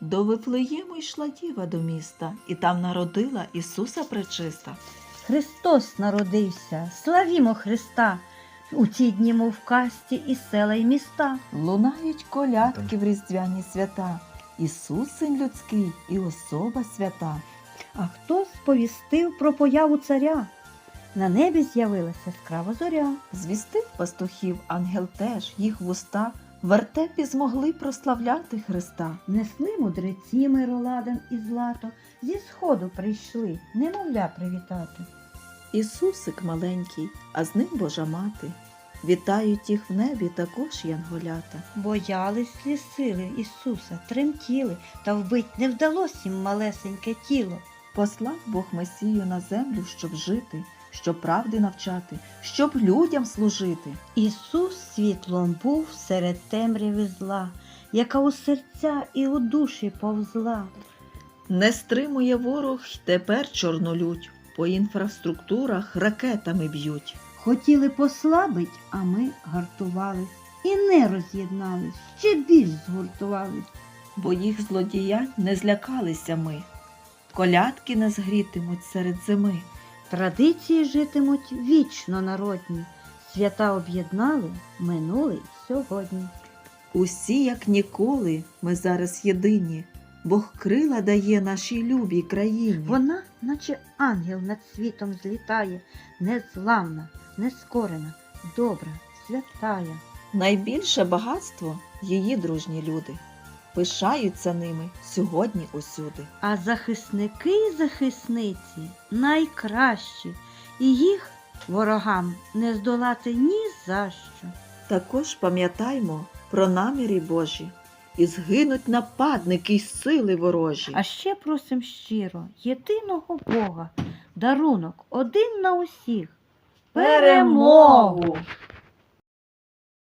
До Вифлеєму йшла діва до міста, і там народила Ісуса Пречиста. Христос народився, славімо Христа. У ці дні, мов в касті, і села, і міста. Лунають колядки в різдвяні свята. Ісус син людський і особа свята. А хто сповістив про появу царя? На небі з'явилася яскрава зоря. Звістив пастухів ангел теж їх вуста вертепі змогли прославляти Христа. Несли мудреці мироладен і злато, зі сходу прийшли, немовля привітати. Ісусик маленький, а з ним Божа мати. Вітають їх в небі також янголята. Боялись слі сили Ісуса, тремтіли, та вбить не вдалося їм малесеньке тіло. Послав Бог Месію на землю, щоб жити, щоб правди навчати, щоб людям служити. Ісус світлом був серед темряви зла, яка у серця і у душі повзла. Не стримує ворог й тепер чорнолють, по інфраструктурах ракетами б'ють. Хотіли послабить, а ми гартувались і не роз'єднались, ще більш згуртувались. бо їх злодіянь не злякалися ми. Колядки не згрітимуть серед зими. Традиції житимуть вічно народні, свята об'єднали минуле й сьогодні. Усі, як ніколи, ми зараз єдині. Бог крила дає нашій любій країні. Вона, наче ангел над світом злітає, незламна, нескорена, добра, святая. Найбільше багатство її дружні люди. Пишаються ними сьогодні усюди. А захисники й захисниці найкращі, і їх ворогам не здолати ні за що. Також пам'ятаймо про наміри Божі, і згинуть нападники й сили ворожі. А ще просим щиро єдиного Бога, дарунок один на усіх. Перемогу!